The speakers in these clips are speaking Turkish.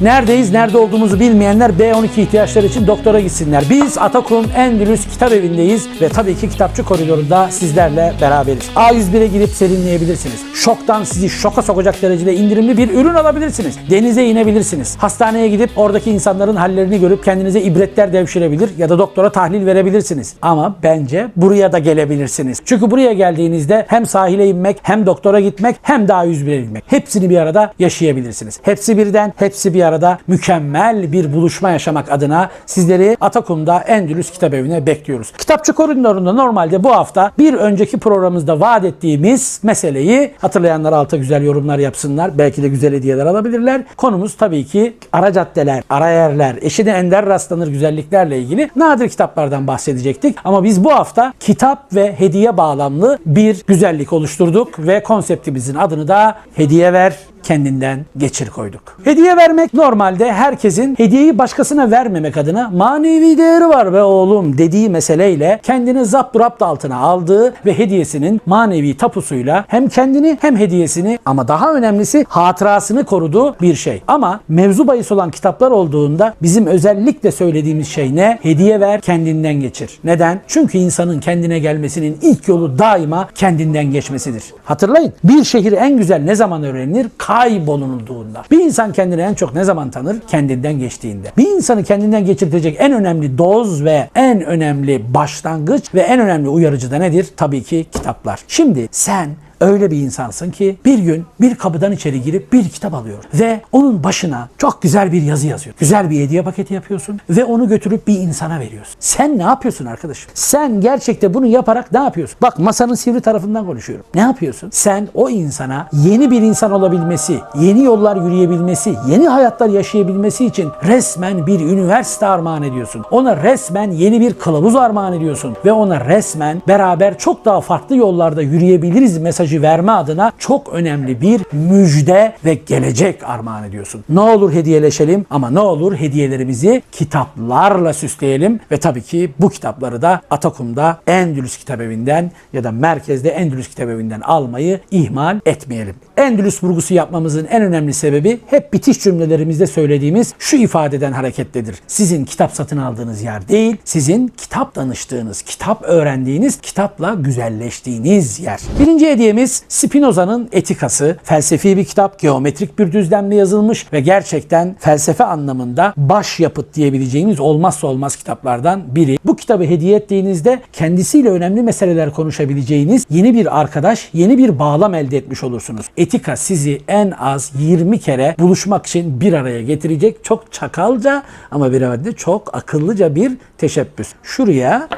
Neredeyiz, nerede olduğumuzu bilmeyenler B12 ihtiyaçları için doktora gitsinler. Biz Atakum Endülüs Kitap Evi'ndeyiz ve tabii ki kitapçı koridorunda sizlerle beraberiz. A101'e girip serinleyebilirsiniz. Şoktan sizi şoka sokacak derecede indirimli bir ürün alabilirsiniz. Denize inebilirsiniz. Hastaneye gidip oradaki insanların hallerini görüp kendinize ibretler devşirebilir ya da doktora tahlil verebilirsiniz. Ama bence buraya da gelebilirsiniz. Çünkü buraya geldiğinizde hem sahile inmek, hem doktora gitmek, hem de A101'e gitmek. Hepsini bir arada yaşayabilirsiniz. Hepsi birden, hepsi bir arada mükemmel bir buluşma yaşamak adına sizleri Atakum'da Endülüs Kitap Evi'ne bekliyoruz. Kitapçı koridorunda normalde bu hafta bir önceki programımızda vaat ettiğimiz meseleyi hatırlayanlar alta güzel yorumlar yapsınlar. Belki de güzel hediyeler alabilirler. Konumuz tabii ki ara caddeler, ara yerler, eşine ender rastlanır güzelliklerle ilgili nadir kitaplardan bahsedecektik. Ama biz bu hafta kitap ve hediye bağlamlı bir güzellik oluşturduk ve konseptimizin adını da hediye ver kendinden geçir koyduk. Hediye vermek normalde herkesin hediyeyi başkasına vermemek adına manevi değeri var be oğlum dediği meseleyle kendini zapturapt altına aldığı ve hediyesinin manevi tapusuyla hem kendini hem hediyesini ama daha önemlisi hatırasını koruduğu bir şey. Ama mevzu bahis olan kitaplar olduğunda bizim özellikle söylediğimiz şey ne? Hediye ver kendinden geçir. Neden? Çünkü insanın kendine gelmesinin ilk yolu daima kendinden geçmesidir. Hatırlayın bir şehir en güzel ne zaman öğrenilir? Kaybolunduğunda. Bir insan kendini en çok ne zaman tanır? Kendinden geçtiğinde. Bir insanı kendinden geçirtecek en önemli doz ve en önemli başlangıç ve en önemli uyarıcı da nedir? Tabii ki kitaplar. Şimdi sen öyle bir insansın ki bir gün bir kapıdan içeri girip bir kitap alıyor ve onun başına çok güzel bir yazı yazıyor. Güzel bir hediye paketi yapıyorsun ve onu götürüp bir insana veriyorsun. Sen ne yapıyorsun arkadaşım? Sen gerçekte bunu yaparak ne yapıyorsun? Bak masanın sivri tarafından konuşuyorum. Ne yapıyorsun? Sen o insana yeni bir insan olabilmesi, yeni yollar yürüyebilmesi, yeni hayatlar yaşayabilmesi için resmen bir üniversite armağan ediyorsun. Ona resmen yeni bir kılavuz armağan ediyorsun ve ona resmen beraber çok daha farklı yollarda yürüyebiliriz mesajı verme adına çok önemli bir müjde ve gelecek armağan ediyorsun. Ne olur hediyeleşelim ama ne olur hediyelerimizi kitaplarla süsleyelim ve tabii ki bu kitapları da Atakum'da Endülüs Kitap Evi'nden ya da merkezde Endülüs Kitap Evi'nden almayı ihmal etmeyelim. Endülüs vurgusu yapmamızın en önemli sebebi hep bitiş cümlelerimizde söylediğimiz şu ifadeden hareketlidir. Sizin kitap satın aldığınız yer değil, sizin kitap danıştığınız, kitap öğrendiğiniz, kitapla güzelleştiğiniz yer. Birinci hediyemiz Spinoza'nın Etikası. Felsefi bir kitap, geometrik bir düzlemle yazılmış ve gerçekten felsefe anlamında başyapıt diyebileceğimiz olmazsa olmaz kitaplardan biri. Bu kitabı hediye ettiğinizde kendisiyle önemli meseleler konuşabileceğiniz yeni bir arkadaş, yeni bir bağlam elde etmiş olursunuz. Etika sizi en az 20 kere buluşmak için bir araya getirecek çok çakalca ama bir arada çok akıllıca bir teşebbüs. Şuraya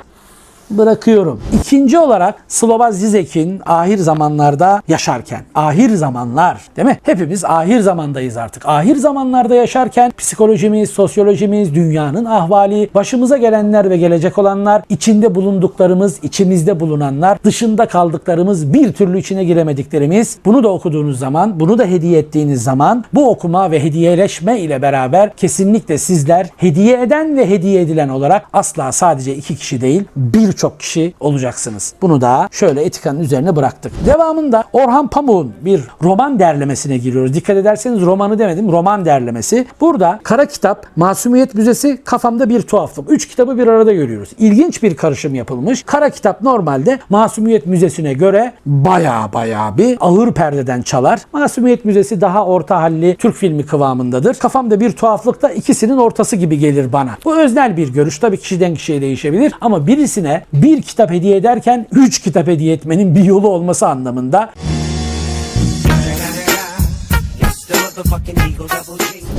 bırakıyorum. İkinci olarak Slobaz Zizek'in ahir zamanlarda yaşarken. Ahir zamanlar değil mi? Hepimiz ahir zamandayız artık. Ahir zamanlarda yaşarken psikolojimiz, sosyolojimiz, dünyanın ahvali, başımıza gelenler ve gelecek olanlar, içinde bulunduklarımız, içimizde bulunanlar, dışında kaldıklarımız, bir türlü içine giremediklerimiz. Bunu da okuduğunuz zaman, bunu da hediye ettiğiniz zaman bu okuma ve hediyeleşme ile beraber kesinlikle sizler hediye eden ve hediye edilen olarak asla sadece iki kişi değil, bir birçok kişi olacaksınız. Bunu da şöyle etikanın üzerine bıraktık. Devamında Orhan Pamuk'un bir roman derlemesine giriyoruz. Dikkat ederseniz romanı demedim, roman derlemesi. Burada Kara Kitap, Masumiyet Müzesi, Kafamda Bir Tuhaflık. Üç kitabı bir arada görüyoruz. İlginç bir karışım yapılmış. Kara Kitap normalde Masumiyet Müzesi'ne göre baya baya bir ağır perdeden çalar. Masumiyet Müzesi daha orta halli Türk filmi kıvamındadır. Kafamda Bir Tuhaflık da ikisinin ortası gibi gelir bana. Bu öznel bir görüş. Tabii kişiden kişiye değişebilir ama birisine bir kitap hediye ederken üç kitap hediye etmenin bir yolu olması anlamında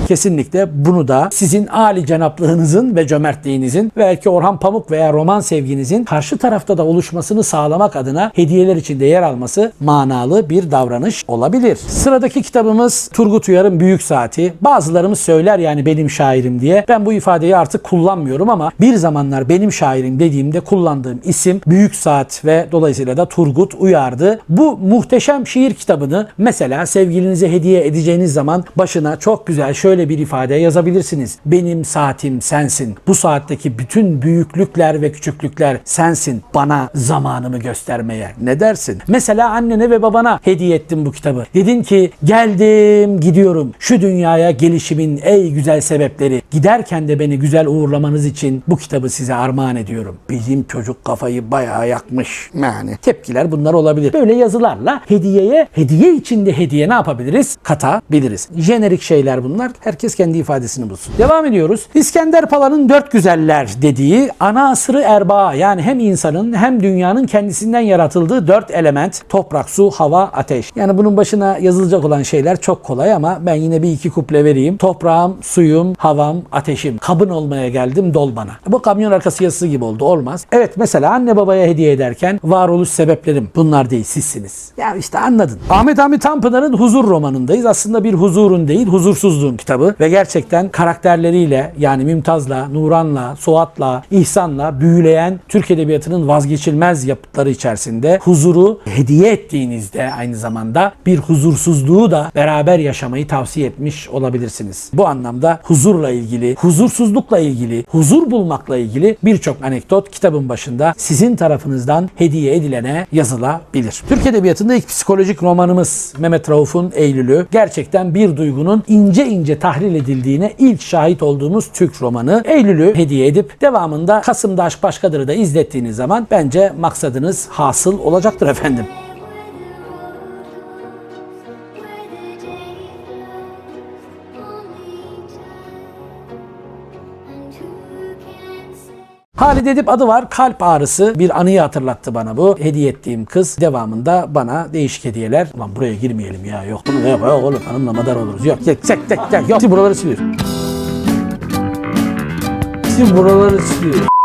Kesinlikle bunu da sizin âli cenaplığınızın ve cömertliğinizin belki Orhan Pamuk veya roman sevginizin karşı tarafta da oluşmasını sağlamak adına hediyeler içinde yer alması manalı bir davranış olabilir. Sıradaki kitabımız Turgut Uyar'ın Büyük Saati. Bazılarımız söyler yani benim şairim diye. Ben bu ifadeyi artık kullanmıyorum ama bir zamanlar benim şairim dediğimde kullandığım isim Büyük Saat ve dolayısıyla da Turgut Uyar'dı. Bu muhteşem şiir kitabını mesela sevgilinize hediye edeceğiniz zaman başına çok güzel şöyle bir ifade yazabilirsiniz. Benim saatim sensin. Bu saatteki bütün büyüklükler ve küçüklükler sensin. Bana zamanımı göstermeye. Ne dersin? Mesela annene ve babana hediye ettim bu kitabı. Dedin ki geldim gidiyorum. Şu dünyaya gelişimin ey güzel sebepleri. Giderken de beni güzel uğurlamanız için bu kitabı size armağan ediyorum. Bizim çocuk kafayı bayağı yakmış. Yani tepkiler bunlar olabilir. Böyle yazılarla hediyeye, hediye içinde hediye ne yapabiliriz? Katabiliriz. Jenerik şeyler bunlar. Herkes kendi ifadesini bulsun. Devam ediyoruz. İskender Pala'nın dört güzeller dediği ana asırı erbaa yani hem insanın hem dünyanın kendisinden yaratıldığı dört element toprak, su, hava, ateş. Yani bunun başına yazılacak olan şeyler çok kolay ama ben yine bir iki kuple vereyim. Toprağım, suyum, havam, ateşim. Kabın olmaya geldim dol bana. Bu kamyon arkası yazısı gibi oldu. Olmaz. Evet mesela anne babaya hediye ederken varoluş sebeplerim bunlar değil sizsiniz. Ya işte anladın. Ahmet Hamit Tanpınar'ın Huzur romanındayız. Aslında bir huzurun değil huzursuzluğun kitabı ve gerçekten karakterleriyle yani Mümtaz'la, Nuran'la, Suat'la, İhsan'la büyüleyen Türk Edebiyatı'nın vazgeçilmez yapıtları içerisinde huzuru hediye ettiğinizde aynı zamanda bir huzursuzluğu da beraber yaşamayı tavsiye etmiş olabilirsiniz. Bu anlamda huzurla ilgili, huzursuzlukla ilgili, huzur bulmakla ilgili birçok anekdot kitabın başında sizin tarafınızdan hediye edilene yazılabilir. Türk Edebiyatı'nda ilk psikolojik romanımız Mehmet Rauf'un Eylül'ü gerçekten bir duygunun ince ince tahlil edildiğine ilk şahit olduğumuz Türk romanı. Eylül'ü hediye edip devamında Kasım'da Aşk Başkadır da izlettiğiniz zaman bence maksadınız hasıl olacaktır efendim. Halide Edip adı var. Kalp ağrısı bir anıyı hatırlattı bana bu. Hediye ettiğim kız devamında bana değişik hediyeler. Ulan buraya girmeyelim ya. Yok bunu yok, yok oğlum. Hanımla madar oluruz. Yok. Yok. Yok. Yok. Yok. buraları siliyor. Şimdi buraları siliyor.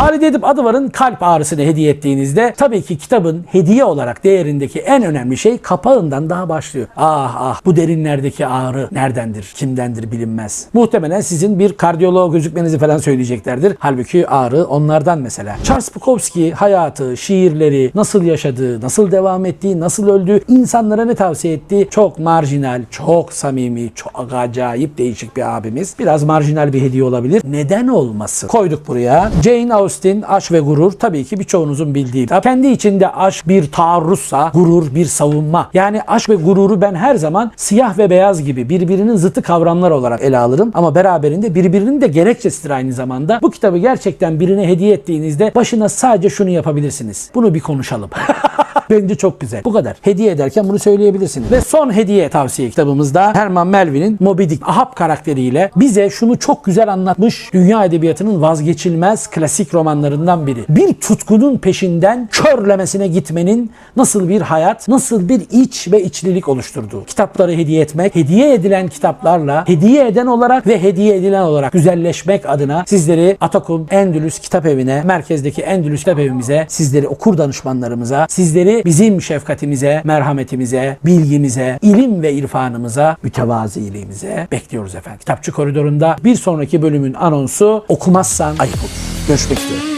Halide Edip Adıvar'ın kalp ağrısını hediye ettiğinizde tabii ki kitabın hediye olarak değerindeki en önemli şey kapağından daha başlıyor. Ah ah bu derinlerdeki ağrı neredendir, kimdendir bilinmez. Muhtemelen sizin bir kardiyoloğa gözükmenizi falan söyleyeceklerdir. Halbuki ağrı onlardan mesela. Charles Bukowski hayatı, şiirleri, nasıl yaşadığı, nasıl devam ettiği, nasıl öldüğü, insanlara ne tavsiye ettiği çok marjinal, çok samimi, çok acayip değişik bir abimiz. Biraz marjinal bir hediye olabilir. Neden olmasın? Koyduk buraya. Jane Austen Aşk ve Gurur tabii ki birçoğunuzun bildiği. Kendi içinde aşk bir taarruzsa gurur bir savunma. Yani aşk ve gururu ben her zaman siyah ve beyaz gibi birbirinin zıtı kavramlar olarak ele alırım. Ama beraberinde birbirinin de gerekçesidir aynı zamanda. Bu kitabı gerçekten birine hediye ettiğinizde başına sadece şunu yapabilirsiniz. Bunu bir konuşalım. Bence çok güzel. Bu kadar. Hediye ederken bunu söyleyebilirsiniz. Ve son hediye tavsiye kitabımızda Herman Melville'in Moby Dick Ahab karakteriyle bize şunu çok güzel anlatmış dünya edebiyatının vazgeçilmez klasik romanlarından biri. Bir tutkunun peşinden körlemesine gitmenin nasıl bir hayat, nasıl bir iç ve içlilik oluşturduğu. Kitapları hediye etmek, hediye edilen kitaplarla hediye eden olarak ve hediye edilen olarak güzelleşmek adına sizleri Atakum Endülüs Kitap Evi'ne, merkezdeki Endülüs Kitap Evimize, sizleri okur danışmanlarımıza, sizleri bizim şefkatimize, merhametimize, bilgimize, ilim ve irfanımıza, mütevaziliğimize bekliyoruz efendim. Kitapçı koridorunda bir sonraki bölümün anonsu okumazsan ayıp olur. Görüşmek üzere.